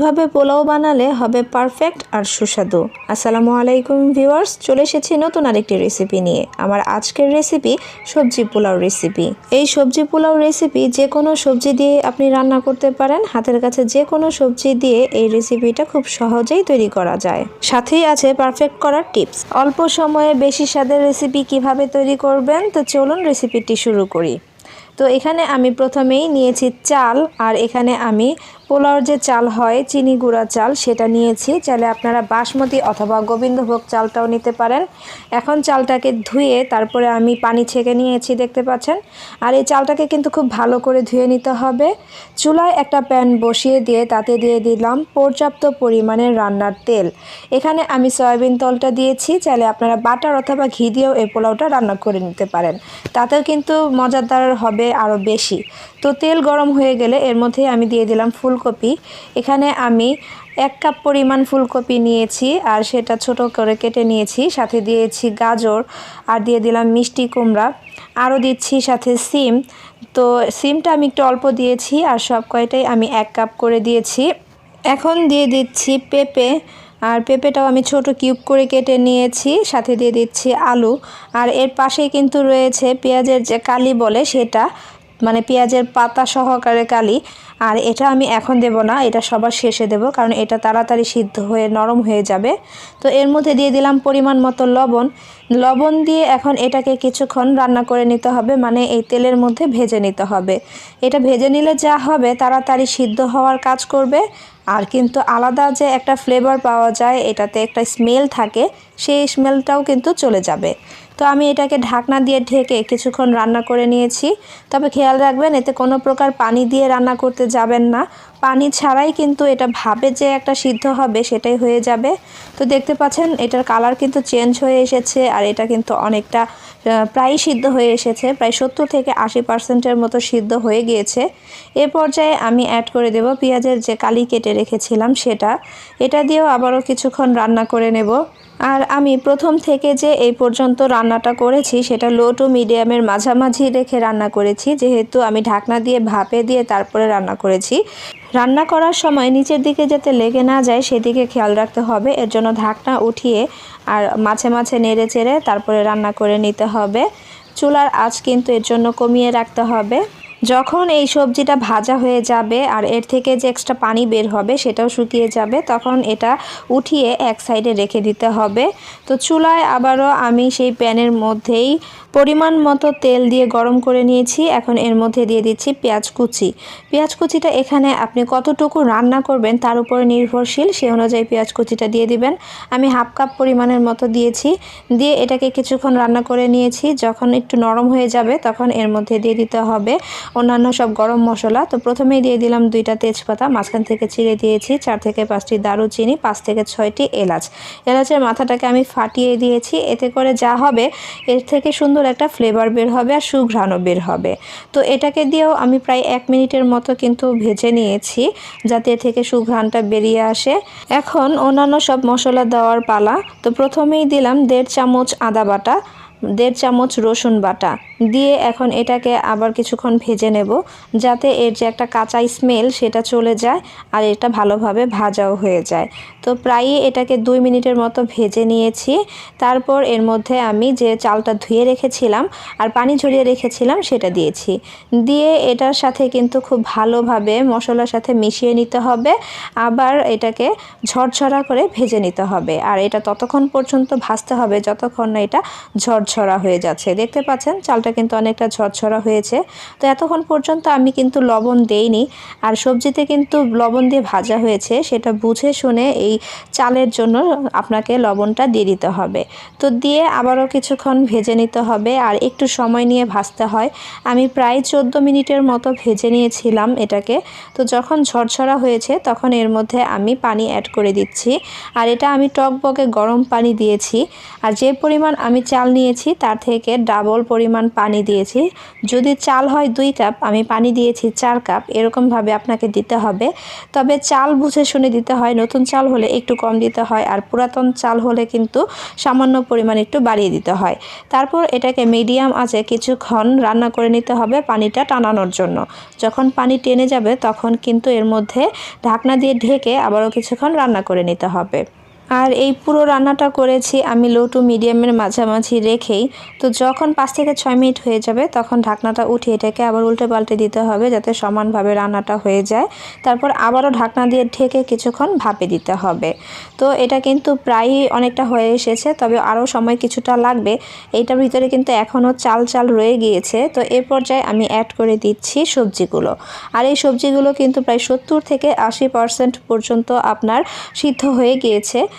কীভাবে পোলাও বানালে হবে পারফেক্ট আর সুস্বাদু। আসসালামু আলাইকুম ভিউয়ার্স চলে এসেছি নতুন আরেকটি রেসিপি নিয়ে। আমার আজকের রেসিপি সবজি পোলাও রেসিপি এই সবজি পোলাও রেসিপি যে কোনো সবজি দিয়ে আপনি রান্না করতে পারেন, হাতের কাছে যে কোনো সবজি দিয়ে এই রেসিপিটা খুব সহজেই তৈরি করা যায়। সাথেই আছে পারফেক্ট করার টিপস অল্প সময়ে বেশি স্বাদের রেসিপি কীভাবে তৈরি করবেন, তো চলুন রেসিপিটি শুরু করি। তো এখানে আমি প্রথমেই নিয়েছি চাল, আর এখানে আমি পোলাওর যে চাল হয়, চিনি গুঁড়া চাল, সেটা নিয়েছি। চাইলে আপনারা বাসমতি অথবা গোবিন্দভোগ চালটাও নিতে পারেন। এখন চালটাকে ধুয়ে তারপরে আমি পানি ছেঁকে নিয়েছি, দেখতে পাচ্ছেন? আর এই চালটাকে কিন্তু খুব ভালো করে ধুয়ে নিতে হবে। চুলায় একটা প্যান বসিয়ে দিয়ে তাতে দিয়ে দিলাম পর্যাপ্ত পরিমাণের রান্নার তেল। এখানে আমি সয়াবিন তলটা দিয়েছি। চাইলে আপনারা বাটার অথবা ঘি দিয়েও এই পোলাওটা রান্না করে নিতে পারেন। তাতেও কিন্তু মজাদার হবে আরও বেশি। তো তেল গরম হয়ে গেলে এর মধ্যে আমি দিয়ে দিলাম ফুলকপি। এখানে আমি এক কাপ পরিমাণ ফুলকপি নিয়েছি আর সেটা ছোট করে কেটে নিয়েছি। সাথে দিয়েছি গাজর আর দিয়ে দিলাম মিষ্টি কুমড়া। আরও দিচ্ছি সাথে সিম। তো সিমটা আমি একটু অল্প দিয়েছি আর সব কয়টাই আমি এক কাপ করে দিয়েছি। এখন দিয়ে দিচ্ছি পেঁপে। আর পেঁপেটাও আমি ছোট কিউব করে কেটে নিয়েছি। সাথে দিয়ে দিচ্ছি আলু। আর এর পাশেই কিন্তু রয়েছে পেঁয়াজের যে কালি বলে সেটা। মানে পেঁয়াজের পাতা সহকারে কালি, আর এটা আমি এখন দেব না, এটা সবার শেষে দেব, কারণ এটা তাড়াতাড়ি সিদ্ধ হয়ে নরম হয়ে যাবে। তো এর মধ্যে দিয়ে দিলাম পরিমাণ মতো লবণ। লবণ দিয়ে এখন এটাকে কিছুক্ষণ রান্না করে নিতে হবে মানে এই তেলের মধ্যে ভেজে নিতে হবে। এটা ভেজে নিলে যা হবে, তাড়াতাড়ি সিদ্ধ হওয়ার কাজ করবে। আর কিন্তু আলাদা যে একটা ফ্লেভার পাওয়া যায়, এটাতে একটা স্মেল থাকে, সেই স্মেলটাও কিন্তু চলে যাবে। তো আমি এটাকে ঢাকনা দিয়ে ঢেকে কিছুক্ষণ রান্না করে নিয়েছি। তবে খেয়াল রাখবেন, এতে কোনো প্রকার পানি দিয়ে রান্না করতে যাবেন না। পানি ছাড়াই কিন্তু এটা ভাবে যে একটা সিদ্ধ হবে সেটাই হয়ে যাবে। তো দেখতে পাচ্ছেন, এটার কালার কিন্তু চেঞ্জ হয়ে এসেছে আর এটা কিন্তু অনেকটা প্রায় সিদ্ধ হয়ে এসেছে, প্রায় সত্তর থেকে আশি পার্সেন্টের মতো সিদ্ধ হয়ে গিয়েছে। এ পর্যায়ে আমি অ্যাড করে দেব পেঁয়াজের যে কালি কেটে রেখেছিলাম সেটা। এটা দিয়েও আবারও কিছুক্ষণ রান্না করে নেব। আর আমি প্রথম থেকে যে এই পর্যন্ত রান্নাটা করেছি, সেটা লো টু মিডিয়ামের মাঝামাঝি রেখে রান্না করেছি। যেহেতু আমি ঢাকনা দিয়ে, ভাপে দিয়ে তারপরে রান্না করেছি। রান্না করার সময় নিচের দিকে যাতে লেগে না যায়, সেদিকে খেয়াল রাখতে হবে। এর জন্য ঢাকনা উঠিয়ে আর মাঝে মাঝে নেড়ে চেড়ে তারপরে রান্না করে নিতে হবে। চুলার আঁচ কিন্তু এর জন্য কমিয়ে রাখতে হবে। যখন এই সবজিটা ভাজা হয়ে যাবে আর এর থেকে যে এক্সট্রা পানি বের হবে সেটাও শুকিয়ে যাবে, তখন এটা উঠিয়ে এক সাইডে রেখে দিতে হবে। তো চুলায় আবারও আমি সেই প্যানের মধ্যেই পরিমাণ মতো তেল দিয়ে গরম করে নিয়েছি। এখন এর মধ্যে দিয়ে দিচ্ছি পেঁয়াজ কুচি। পেঁয়াজ কুচিটা এখানে আপনি কতটুকু রান্না করবেন তার উপরে নির্ভরশীল, সে অনুযায়ী পেঁয়াজ কুচিটা দিয়ে দিবেন। আমি হাফ কাপ পরিমাণের মতো দিয়েছি। দিয়ে এটাকে কিছুক্ষণ রান্না করে নিয়েছি। যখন একটু নরম হয়ে যাবে তখন এর মধ্যে দিয়ে দিতে হবে অন্যান্য সব গরম মশলা। তো প্রথমেই দিয়ে দিলাম দুইটা তেজপাতা, মাঝখান থেকে চিড়ে দিয়েছি চার থেকে পাঁচটি দারুচিনি, পাঁচ থেকে ছয়টি এলাচ। এলাচের মাথাটাকে আমি ফাটিয়ে দিয়েছি, এতে করে যা হবে এর থেকে সুন্দর একটা ফ্লেভার বের হবে আর সুঘ্রাণও বের হবে। তো এটাকে দিয়েও আমি প্রায় এক মিনিটের মতো কিন্তু ভেজে নিয়েছি, যাতে এ থেকে সুঘ্রাণটা বেরিয়ে আসে। এখন অন্যান্য সব মশলা দেওয়ার পালা। তো প্রথমেই দিলাম দেড় চামচ আদা বাটা দেড় চামচ রসুন বাটা। দিয়ে এখন এটাকে আবার কিছুক্ষণ ভেজে নেব, যাতে এর যে একটা কাঁচা স্মেল সেটা চলে যায় আর এটা ভালোভাবে ভাজাও হয়ে যায়। তো প্রায়ই এটাকে দুই মিনিটের মতো ভেজে নিয়েছি। তারপর এর মধ্যে আমি যে চালটা ধুয়ে রেখেছিলাম আর পানি ঝরিয়ে রেখেছিলাম সেটা দিয়েছি। দিয়ে এটার সাথে কিন্তু খুব ভালোভাবে মশলার সাথে মিশিয়ে নিতে হবে, আবার এটাকে ঝরঝরা করে ভেজে নিতে হবে। আর এটা ততক্ষণ পর্যন্ত ভাজতে হবে, যতক্ষণ না এটা ঝরঝরা হয়ে যাচ্ছে। দেখতে পাচ্ছেন, চালটা কিন্তু অনেকটা ঝরঝরা হয়েছে। তো এতক্ষণ পর্যন্ত আমি কিন্তু লবণ দেইনি। আর সবজিতে কিন্তু লবণ দিয়ে ভাজা হয়েছে, সেটা বুঝে শুনে এই চালের জন্য আপনাকে লবণটা দিয়ে দিতে হবে। তো দিয়ে আবারও কিছুক্ষণ ভেজে নিতে হবে আর একটু সময় নিয়ে ভাজতে হয়। আমি প্রায় চোদ্দ মিনিটের মতো ভেজে নিয়েছিলাম এটাকে। তো যখন ঝরঝরা হয়েছে, তখন এর মধ্যে আমি পানি অ্যাড করে দিচ্ছি। আর এটা আমি টক বকে গরম পানি দিয়েছি। আর যে পরিমাণ আমি চাল নিয়েছি দিয়েছি, তার থেকে ডাবল পরিমাণ পানি দিয়েছি। যদি চাল হয় দুই কাপ আমি পানি দিয়েছি চার কাপ এরকমভাবে আপনাকে দিতে হবে। তবে চাল বুঝে শুনে দিতে হয়, নতুন চাল হলে একটু কম দিতে হয়, আর পুরাতন চাল হলে কিন্তু সামান্য পরিমাণ একটু বাড়িয়ে দিতে হয়। তারপর এটাকে মিডিয়াম আছে কিছুক্ষণ রান্না করে নিতে হবে পানিটা টানানোর জন্য। যখন পানি টেনে যাবে, তখন কিন্তু এর মধ্যে ঢাকনা দিয়ে ঢেকে আবারও কিছুক্ষণ রান্না করে নিতে হবে। আর এই পুরো রান্নাটা করেছি আমি লো টু মিডিয়ামের মাঝামাঝি রেখেই। তো যখন পাঁচ থেকে ছয় মিনিট হয়ে যাবে, তখন ঢাকনাটা উঠিয়ে এটাকে আবার উল্টে পাল্টে দিতে হবে যাতে সমানভাবে রান্নাটা হয়ে যায়। তারপর আবারও ঢাকনা দিয়ে ঢেকে কিছুক্ষণ ভাপে দিতে হবে। তো এটা কিন্তু প্রায়ই অনেকটা হয়ে এসেছে, তবে আরও সময় কিছুটা লাগবে। এইটার ভিতরে কিন্তু এখনও চাল চাল রয়ে গিয়েছে। তো এ পর্যায়ে আমি অ্যাড করে দিচ্ছি সবজিগুলো। আর এই সবজিগুলো কিন্তু প্রায় সত্তর থেকে আশি পার্সেন্ট পর্যন্ত আপনার সিদ্ধ হয়ে গিয়েছে।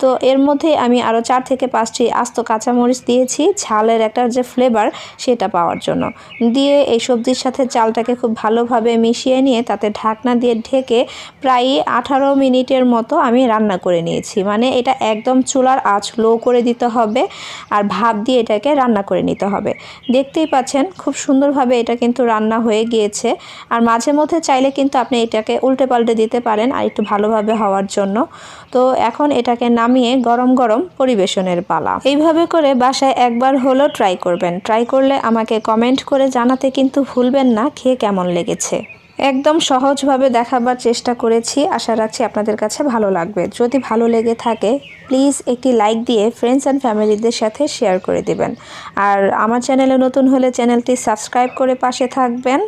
তো এর মধ্যে আমি আরও চার থেকে পাঁচটি আস্ত কাঁচামরিচ দিয়েছি, ঝালের একটা যে ফ্লেভার সেটা পাওয়ার জন্য। দিয়ে এই সবজির সাথে চালটাকে খুব ভালোভাবে মিশিয়ে নিয়ে তাতে ঢাকনা দিয়ে ঢেকে প্রায় আঠারো মিনিটের মতো আমি রান্না করে নিয়েছি। মানে এটা একদম চুলার আঁচ লো করে দিতে হবে আর ভাপ দিয়ে এটাকে রান্না করে নিতে হবে। দেখতেই পাচ্ছেন খুব সুন্দরভাবে এটা কিন্তু রান্না হয়ে গিয়েছে। আর মাঝে মধ্যে চাইলে কিন্তু আপনি এটাকে উল্টে পাল্টে দিতে পারেন আর একটু ভালোভাবে হওয়ার জন্য। তো এখন এটাকে নামিয়ে গরম গরম পরিবেশনের পালা। এইভাবে করে বাসায় একবার হলো ট্রাই করবেন। ট্রাই করলে আমাকে কমেন্ট করে জানাতে কিন্তু ভুলবেন না, খেয়ে কেমন লেগেছে। একদম সহজভাবে দেখাবার চেষ্টা করেছি, আশা রাখছি আপনাদের কাছে ভালো লাগবে। যদি ভালো লেগে থাকে প্লিজ একটি লাইক দিয়ে ফ্রেন্ডস অ্যান্ড ফ্যামিলিদের সাথে শেয়ার করে দেবেন। আর আমার চ্যানেলে নতুন হলে চ্যানেলটি সাবস্ক্রাইব করে পাশে থাকবেন।